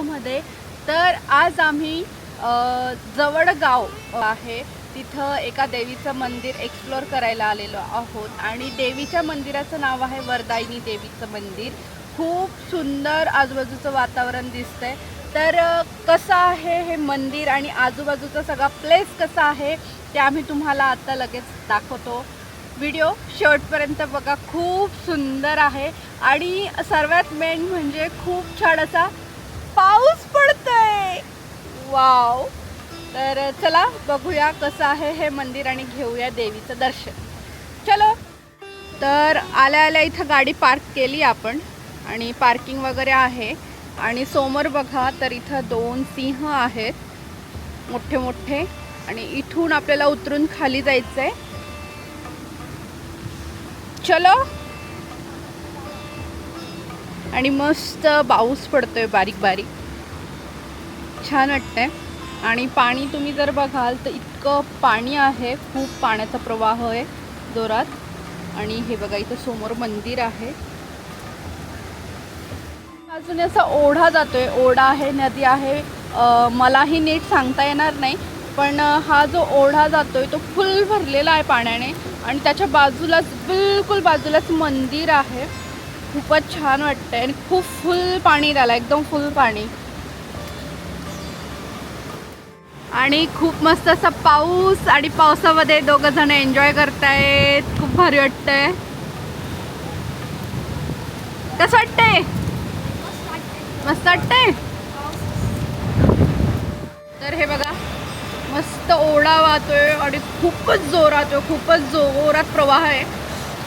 आमच्या व्हिडिओमध्ये तर आज आम्ही जवळगाव आहे. तिथं एका देवीचं मंदिर एक्सप्लोअर करायला आलेलो आहोत. आणि देवीच्या मंदिराचं नाव आहे वरदायिनी देवीचं मंदिर. खूप सुंदर आजूबाजूचं वातावरण दिसतंय. तर कसं आहे हे मंदिर आणि आजूबाजूचा सगळा प्लेस कसा आहे ते आम्ही तुम्हाला आता लगेच दाखवतो. व्हिडिओ शेवटपर्यंत बघा. खूप सुंदर आहे. आणि सर्वात मेन म्हणजे खूप छान असा पाऊस पडतोय. वाव. तर चला बघूया कसं आहे हे मंदिर आणि घेऊया देवीचं दर्शन. चलो. तर आल्या आल्या इथं गाडी पार्क केली आपण आणि पार्किंग वगैरे आहे. आणि समोर बघा तर इथं दोन सिंह आहेत मोठे मोठे. आणि इथून आपल्याला उतरून खाली जायचं आहे चलो. आणि मस्त पाऊस पडतोय बारीक बारीक. छान वाटतंय. आणि पाणी तुम्ही जर बघाल तर इतकं पाणी आहे खूप पाण्याचा प्रवाह आहे जोरात. आणि हे बघा इथं समोर मंदिर आहे. अजून असा ओढा जातोय. ओढा आहे नदी आहे. मलाही नीट सांगता येणार नाही पण हा जो ओढा जातोय तो फुल भरलेला आहे पाण्याने. आणि त्याच्या बाजूलाच बिलकुल बाजूलाच मंदिर आहे. खूपच छान वाटतंय आणि खूप फुल पाणी त्याला एकदम फुल पाणी. आणि खूप मस्त असा पाऊस आणि पावसामध्ये दोघ जण एन्जॉय करतायत. खूप भारी वाटतंय. कसं वाटतंय? मस्त वाटतंय? तर हे बघा मस्त ओढा वाहतोय आणि खूपच जोरात खूपच जोरात प्रवाह आहे.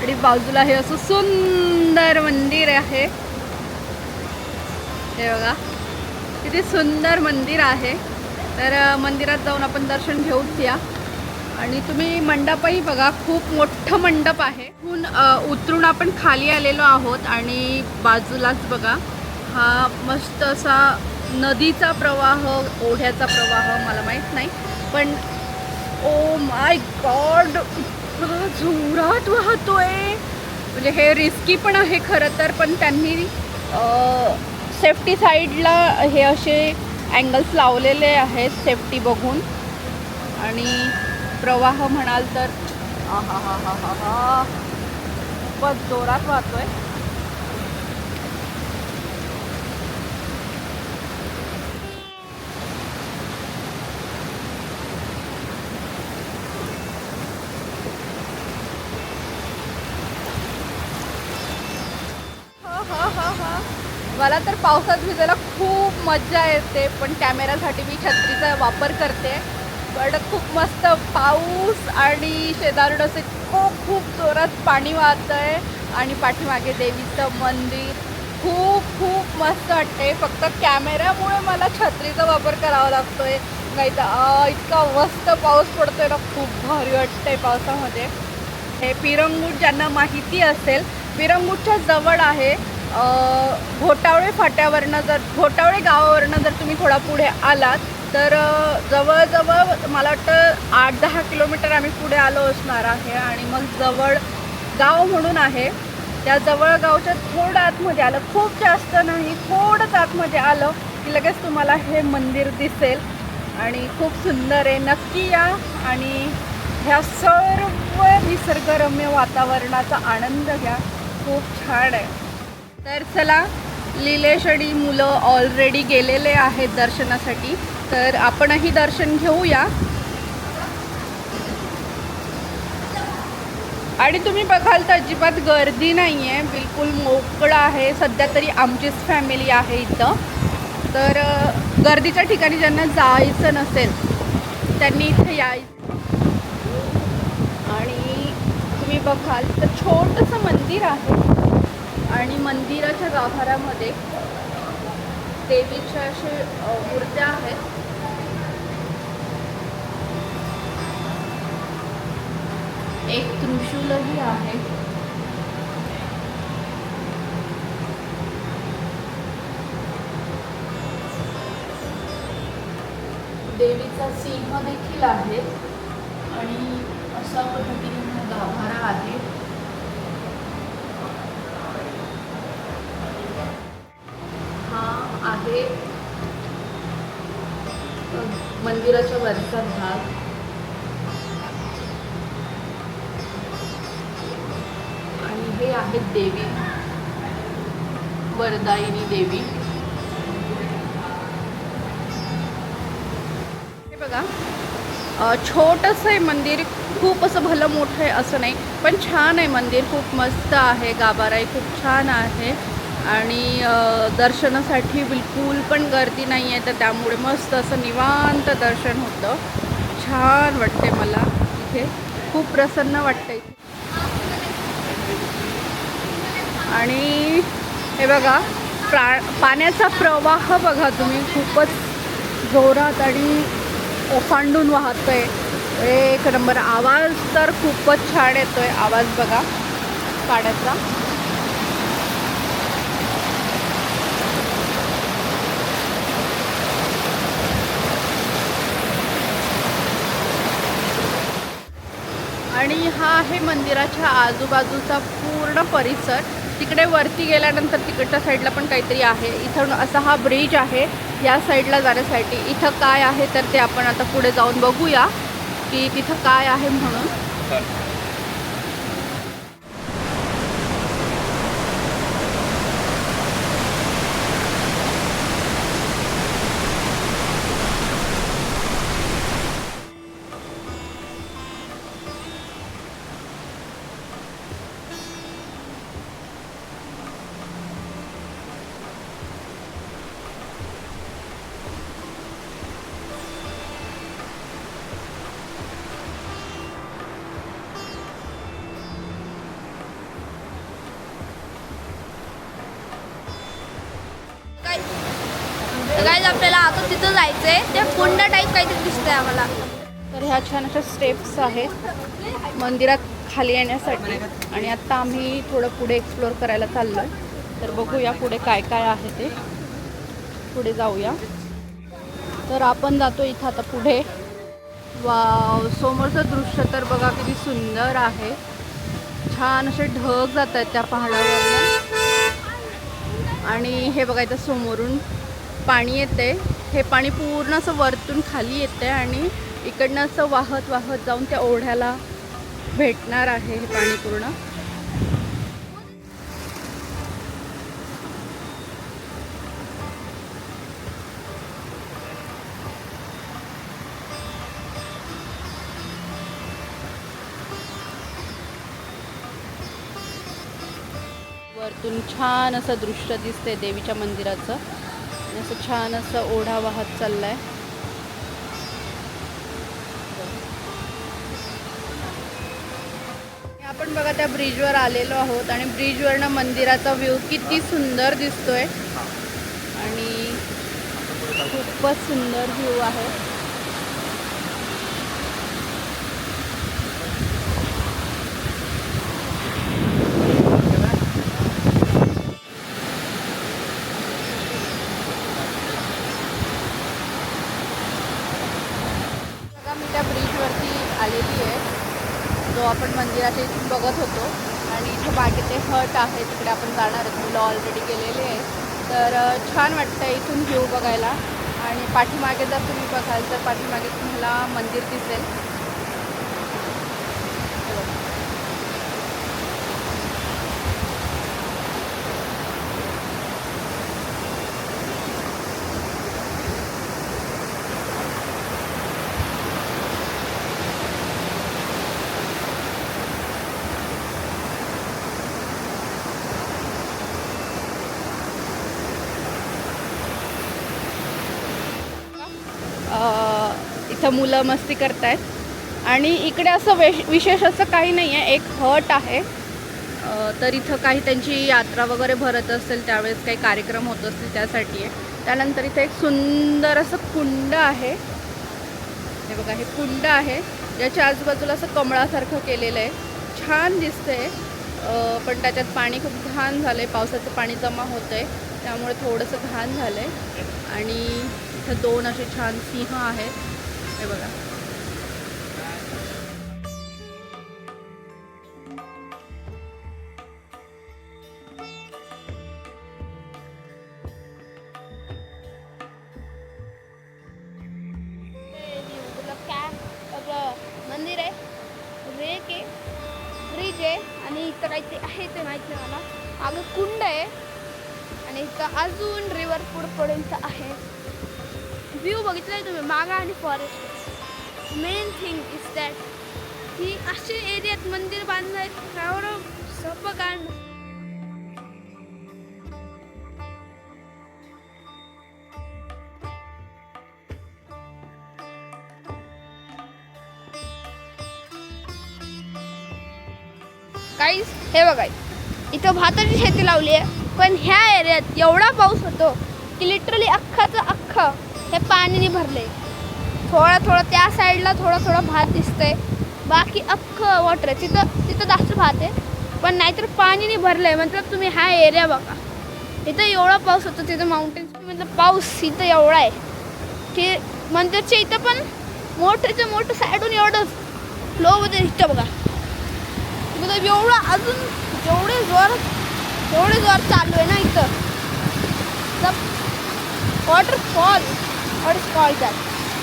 आणि बाजूला हे असं सुंदर मंदिर आहे. हे बघा. किती सुंदर मंदिर आहे. तर मंदिरात जाऊन आपण दर्शन घेऊच या. आणि तुम्ही मंडपही बघा खूप मोठं मंडप आहे. हून उतरून आपण खाली आलेलो आहोत आणि बाजूलाच बघा हा मस्त असा नदीचा प्रवाह ओढ्याचा प्रवाह मला माहीत नाही. पण ओ माय गॉड इतकं जोरात वाहतोय. म्हणजे हे रिस्की पण आहे खरं तर पण त्यांनी सेफ्टी साईडला हे असे अँगल्स लावलेले आहेत सेफ्टी बघून. आणि प्रवाह म्हणाल तर हा हा हा हा हा खूपच जोरात वाहतोय हा, हा, हा, हा. मला तर पावसात भिजायला खूप मजा येते पण कॅमेरासाठी मी छत्रीचा वापर करते. पण खूप मस्त पाऊस आणि शेजारून असे खूप खूप जोरात पाणी वाहत आहे आणि पाठीमागे देवीचं मंदिर. खूप खूप मस्त वाटते फक्त कॅमेऱ्यामुळे मला छत्रीचा वापर करावा लागतोय. नाही तर इतका मस्त पाऊस पडतोय ना खूप भारी वाटतंय पावसामध्ये. हे पिरंगूट ज्यांना माहिती असेल पिरंगूटच्या जवळ आहे घोटावळे फाट्यावरनं जर घोटावळे गावावरनं जर तुम्ही थोडा पुढे आलात तर जवळजवळ मला वाटतं आठ दहा किलोमीटर आम्ही पुढे आलो असणार आहे आणि मग जवळ गाव म्हणून आहे. त्या जवळ गावच्या थोडं आतमध्ये आलं. खूप जास्त नाही थोडंच आतमध्ये आलं की लगेच तुम्हाला हे मंदिर दिसेल. आणि खूप सुंदर आहे. नक्की या आणि ह्या सर्व निसर्गरम्य वातावरणाचा आनंद घ्या. खूप छान आहे. तर चला लिलेश आणि मुलं ऑलरेडी गेलेले आहेत दर्शनासाठी. तर आपणही दर्शन घेऊया. आणि तुम्ही बघाल तर अजिबात गर्दी नाही आहे बिलकुल मोकळं आहे. सध्या तरी आमचीच फॅमिली आहे इथं. तर गर्दीच्या ठिकाणी ज्यांना जायचं नसेल त्यांनी इथे यायचं. आणि तुम्ही बघाल तर छोटंसं मंदिर आहे. आणि मंदिराच्या गाभाऱ्यामध्ये देवीच्या असे मूर्त्या आहेत. एक त्रिशूलही आहे. देवीचा सिंह देखील आहे. आणि अशा पद्धतीने गाभारा आहे. मंदिराच्या वरचा भाग. आणि हे आहेत देवी. वरदायिनी देवी. हे बघा. अ, छोटंसं आहे मंदिर. खूप असं भलं मोठं आहे असं नाही. पण छान आहे मंदिर. खूप मस्त आहे. गाभाराही खूप छान आहे. आणि दर्शनासाठी बिलकुल पण गर्दी नाही आहे तर त्यामुळे मस्त असं निवांत दर्शन होतं. छान वाटते मला इथे. खूप प्रसन्न वाटतं इथे आणि हे बघा प्रा पाण्याचा प्रवाह बघा तुम्ही. खूपच जोरात आणि ओफांडून आहे एक नंबर आवाज तर खूपच छान येतो आहे आवाज बघा पाण्याचा आणि हा आहे मंदिराच्या आजूबाजूचा पूर्ण परिसर. तिकडे वरती गेल्यानंतर तिकडच्या साईडला पण काहीतरी आहे. इथून असा हा ब्रिज आहे. या साईडला जाण्यासाठी इथं काय आहे तर ते आपण आता पुढे जाऊन बघूया की तिथं काय आहे म्हणून. गाईज आपल्याला आता तिथं जायचंय. ते कुंड टाईप काहीतरी दिसतंय आम्हाला. तर ह्या छान अशा स्टेप्स आहेत. मंदिरात खाली येण्यासाठी. आणि आत्ता आम्ही थोडं पुढे एक्सप्लोअर करायला चाललो आहे तर बघूया पुढे काय काय आहे ते. पुढे जाऊया. तर आपण जातो इथं आता पुढे. वाव समोरचं दृश्य तर बघा किती सुंदर आहे. छान असे ढग जात आहेत त्या पहाडावर आणि हे बघा इथं समोरून. पाणी येते. हे पाणी पूर्ण असं वरतून खाली येते आणि इकडनं असं वाहत वाहत जाऊन त्या ओढ्याला भेटणार आहे हे पाणी पूर्ण. वरतून छान असं दृश्य दिसते देवीच्या मंदिराचं. आणि असं छान असं ओढा वाहत चाललाय. आपण बघा त्या ब्रिजवर आलेलो आहोत आणि ब्रिजवरनं मंदिराचा व्ह्यू किती सुंदर दिसतोय. आणि खूपच सुंदर व्ह्यू आहे बघा मी त्या ब्रिजवरती आलेली आहे. जो आपण मंदिराच्या इथून बघत होतो. आणि इथे बाकी ते हट आहे तिकडे आपण जाणार आहेत. मुलं ऑलरेडी गेलेले आहे तर छान वाटतं इथून व्ह्यू बघायला. आणि पाठीमागे जर तुम्ही बघाल तर पाठीमागे तुम्हाला मंदिर दिसेल. इथं मुलं मस्ती करतायत. आणि इकडे असं वेश विशेष असं काही नाही आहे एक हट आहे. तर इथं काही त्यांची यात्रा वगैरे भरत असेल त्यावेळेस काही कार्यक्रम होत असतील त्यासाठी. आहे त्यानंतर इथं एक सुंदर असं कुंड आहे. हे बघा हे कुंड आहे. ज्याच्या आजूबाजूला असं कमळासारखं केलेलं आहे. छान दिसतंय. पण त्याच्यात पाणी खूप घाण झालं आहे पावसाचं पाणी जमा होतं आहे त्यामुळे थोडंसं घाण झालं आहे आणि इथं दोन असे छान सिंह आहेत. हे बघा. मंदिर आहे. रेक आहे. ब्रिज आहे. आणि इथं काहीतरी आहे ते माहिती आहे मला. मागं कुंड आहे. आणि इथं अजून रिव्हर पूरपर्यंत आहे. व्ह्यू आहे तुम्ही? मागा आणि forest main thing is that ही असे एरियात मंदिर बांधणं आहे एवढं सोपं कारण काहीच हे बघा इथं भाताची शेती लावली आहे पण ह्या एरियात एवढा पाऊस होतो की लिटरली अख्खाचं अख्खं हे पाणीने भरले थोडं थोडं त्या साईडला थोडं थोडं भात दिसतंय. बाकी अख्खं वॉटर आहे. तिथं तिथं जास्त भात आहे. पण नाहीतर पाणीने भरलंय. मतलब तुम्ही हा एरिया बघा. इथं एवढा पाऊस होतो तिथं माउंटेन्स मतलब पाऊस इथं एवढा आहे. की मंदिरच्या इथं पण मोठ्याचं मोठं साईडून एवढंच फ्लोमध्ये इथं बघा. मतलब एवढं अजून जेवढे जोर जेवढे जोर चालू आहे ना इथं. वॉटरफॉल वॉटरफॉल जात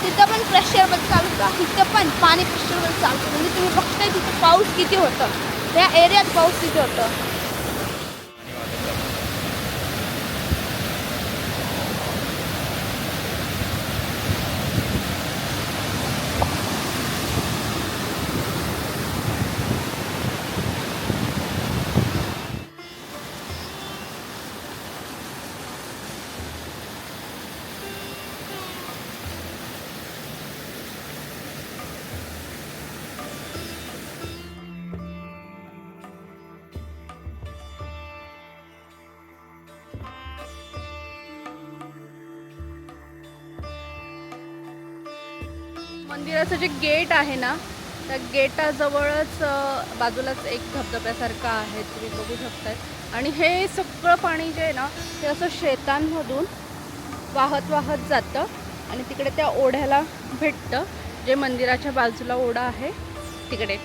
तिथं पण प्रेशरवर चालू होता. तिथं पण पाणी प्रेशरवर चालतं म्हणजे तुम्ही बघताय तिथं पाऊस किती होतं. त्या एरियात पाऊस किती होतं. मंदिराचं जे गेट आहे ना त्या गेटाजवळच बाजूलाच एक धबधब्यासारखं आहे तुम्ही बघू शकताय. आणि हे सगळं पाणी जे आहे ना ते असं शेतांमधून वाहत वाहत जातं आणि तिकडे त्या ओढ्याला भेटतं. जे मंदिराच्या बाजूला ओढा आहे तिकडे.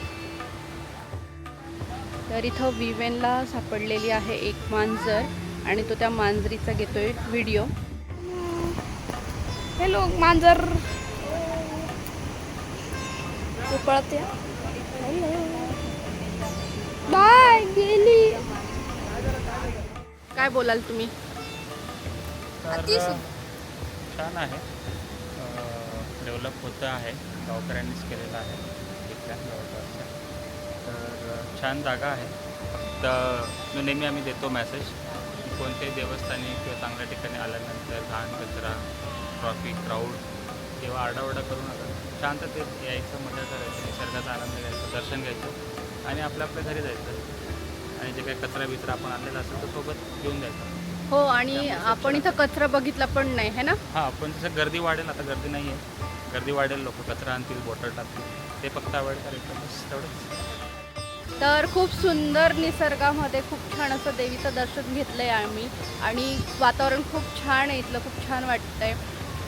तर इथं विवेनला सापडलेली आहे एक मांजर आणि तो त्या मांजरीचा घेतोय व्हिडिओ. हॅलो मांजर. तू पळते बाय गेली. काय बोलाल तुम्ही? तर अतिशय. छान आहे. डेव्हलप होतं आहे. गावकऱ्यांनीच केलेलं आहे. इथल्या तर छान जागा आहे. फक्त मी नेहमी आम्ही देतो मेसेज की कोणत्याही देवस्थानी किंवा चांगल्या ठिकाणी आल्यानंतर घाण कचरा ट्रॉफिक क्राऊड किंवा आरडाओरडा करू नका. शांततेत यायचं मजा करायचं निसर्गाचा आनंद घ्यायचा दर्शन घ्यायचं आणि आपल्या आपल्या घरी जायचं. आणि जे काही कचरा बिचरा आपण आणलेला असेल तो सोबत घेऊन जायचा. हो आणि आपण इथं कचरा बघितला पण नाही है ना? हां पण तसं गर्दी वाढेल आता गर्दी नाही आहे गर्दी वाढेल लोक कचरा आणतील बॉटल टाकतील. ते फक्त अवॉइड करायचं बस तेवढंच. तर खूप सुंदर निसर्गामध्ये खूप छान असं देवीचं दर्शन घेतलं आहे आम्ही. आणि वातावरण खूप छान आहे इथलं खूप छान वाटतं आहे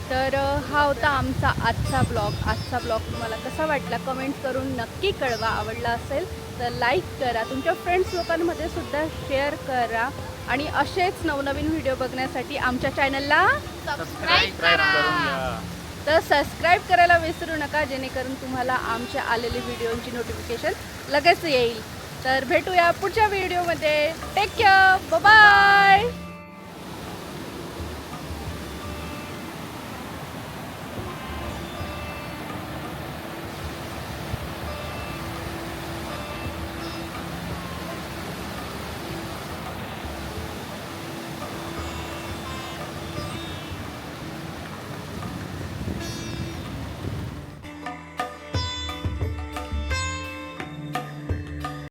तर हा होता आमचा आजचा ब्लॉग. आजचा ब्लॉग तुम्हाला कसा वाटला कमेंट करून नक्की कळवा. आवडला असेल तर लाईक करा. तुमच्या फ्रेंड्स लोकांमध्ये सुद्धा शेअर करा. आणि असेच नवनवीन व्हिडिओ बघण्यासाठी आमच्या चॅनलला सबस्क्राईब करा तर सबस्क्राईब करायला विसरू नका जेणेकरून तुम्हाला आमच्या आलेली व्हिडिओची नोटिफिकेशन लगेच येईल. तर भेटूया पुढच्या व्हिडिओमध्ये. Take care bye